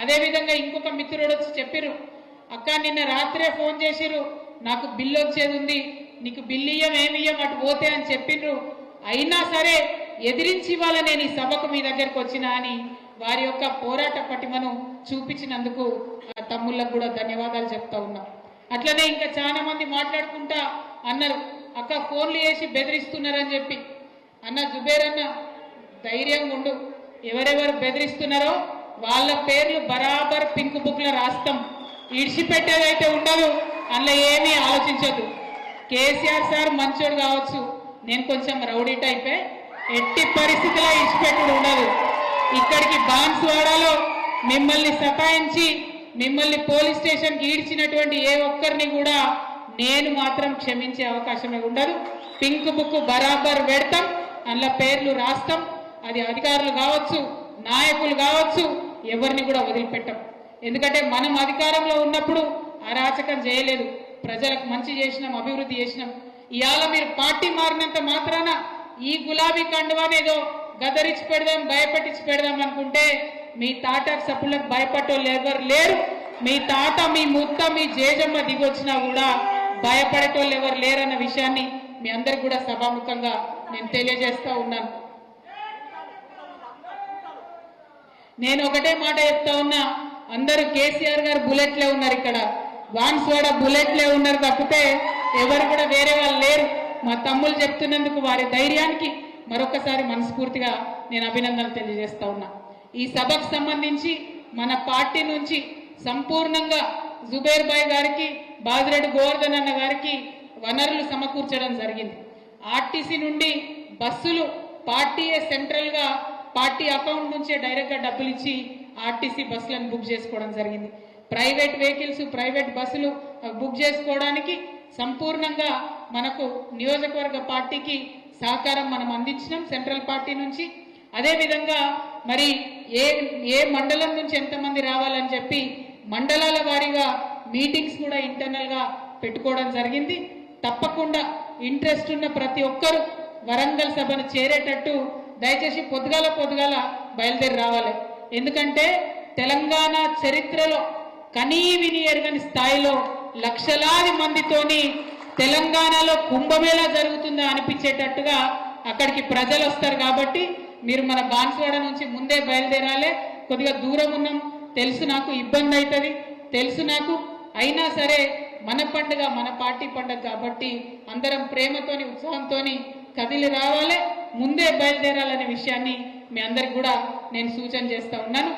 అదేవిధంగా ఇంకొక మిత్రుడు వచ్చి చెప్పిర్రు అక్క నిన్న రాత్రే ఫోన్ చేసిరు నాకు బిల్లు వచ్చేది ఉంది నీకు బిల్లు ఇయ్యం ఏమి ఇయ్యం అటు పోతే అని చెప్పిండ్రు అయినా సరే ఎదిరించి ఇవాళ నేను ఈ సభకు మీ దగ్గరకు వచ్చినా అని వారి యొక్క పోరాట పటిమను చూపించినందుకు ఆ తమ్ముళ్ళకు కూడా ధన్యవాదాలు చెప్తా ఉన్నా. అట్లనే ఇంకా చాలా మంది మాట్లాడుకుంటా అన్నారు అక్క ఫోన్లు చేసి బెదిరిస్తున్నారని చెప్పి. అన్న జుబేర్ అన్న ధైర్యంగా ఉండు. ఎవరెవరు బెదిరిస్తున్నారో వాళ్ళ పేర్లు బరాబర్ పింక్ బుక్లో రాస్తాం. ఇడిచిపెట్టేదైతే ఉండదు అందులో ఏమీ ఆలోచించదు కేసీఆర్ సార్ మంచోడు కావచ్చు. నేను కొంచెం రౌడీ టైపే. ఎట్టి పరిస్థితిలో ఇడిచిపెట్టుడు ఉండదు. ఇక్కడికి బాన్స్వాడలో మిమ్మల్ని సతాయించి మిమ్మల్ని పోలీస్ స్టేషన్కి ఈడ్చినటువంటి ఏ ఒక్కరిని కూడా నేను మాత్రం క్షమించే అవకాశమే ఉండదు. పింక్ బుక్ బరాబర్ పెడతాం అందులో పేర్లు రాస్తాం. అది అధికారులు కావచ్చు నాయకులు కావచ్చు ఎవరిని కూడా వదిలిపెట్టం. ఎందుకంటే మనం అధికారంలో ఉన్నప్పుడు అరాచకం చేయలేదు. ప్రజలకు మంచి చేసినాం అభివృద్ధి చేసినాం. ఇవాళ మీరు పార్టీ మారినంత మాత్రాన ఈ గులాబీ కండువానేదో గదరించి పెడదాం భయపెట్టించి పెడదాం అనుకుంటే మీ తాట సప్పులకు భయపడటం ఎవరు లేరు. మీ తాత మీ ముత్త మీ జేజమ్మ దిగొచ్చినా కూడా భయపడటోళ్ళు ఎవరు లేరన్న విషయాన్ని మీ అందరికి కూడా సభాముఖంగా నేను తెలియజేస్తా ఉన్నాను. నేను ఒకటే మాట చెప్తా ఉన్నా అందరూ కేసీఆర్ గారు బుల్లెట్లే ఉన్నారు ఇక్కడ. వాన్స్వాడ బుల్లెట్లే ఉన్నారు తప్పితే ఎవరు కూడా వేరే వాళ్ళు లేరు. మా తమ్ముళ్ళు చెప్తున్నందుకు వారి ధైర్యానికి మరొకసారి మనస్ఫూర్తిగా నేను అభినందనలు తెలియజేస్తా ఉన్నా. ఈ సభకు సంబంధించి మన పార్టీ నుంచి సంపూర్ణంగా జుబేర్ బాయ్ గారికి బాజిరెడ్డి గోవర్ధన్ అన్న గారికి వనరులు సమకూర్చడం జరిగింది. ఆర్టీసీ నుండి బస్సులు పార్టీయే సెంట్రల్గా పార్టీ అకౌంట్ నుంచే డైరెక్ట్గా డబ్బులు ఇచ్చి ఆర్టీసీ బస్సులను బుక్ చేసుకోవడం జరిగింది. ప్రైవేట్ వెహికల్స్ ప్రైవేట్ బస్సులు బుక్ చేసుకోవడానికి సంపూర్ణంగా మనకు నియోజకవర్గ పార్టీకి సహకారం మనం అందించినాం సెంట్రల్ పార్టీ నుంచి. అదేవిధంగా మరి ఏ ఏ మండలం నుంచి ఎంతమంది రావాలని చెప్పి మండలాల వారీగా మీటింగ్స్ కూడా ఇంటర్నల్గా పెట్టుకోవడం జరిగింది. తప్పకుండా ఇంట్రెస్ట్ ఉన్న ప్రతి ఒక్కరూ వరంగల్ సభను చేరేటట్టు దయచేసి పొద్దుగాల పొద్దుగాల బయలుదేరి రావాలి. ఎందుకంటే తెలంగాణ చరిత్రలో కనీ విని ఎరగని స్థాయిలో లక్షలాది మందితోని తెలంగాణలో కుంభమేళా జరుగుతుందా అనిపించేటట్టుగా అక్కడికి ప్రజలు వస్తారు కాబట్టి మీరు మన బాన్సువాడ నుంచి ముందే బయలుదేరాలి. కొద్దిగా దూరం ఉన్నాం. తెలుసు నాకు ఇబ్బంది అవుతుంది. తెలుసు నాకు. అయినా సరే మన పండుగ మన పార్టీ పండుగ కాబట్టి అందరం ప్రేమతోని ఉత్సాహంతోని కదిలి రావాలి. ముందే బయలుదేరాలనే విషయాన్ని మీ అందరికి కూడా నేను సూచన చేస్తూ ఉన్నాను.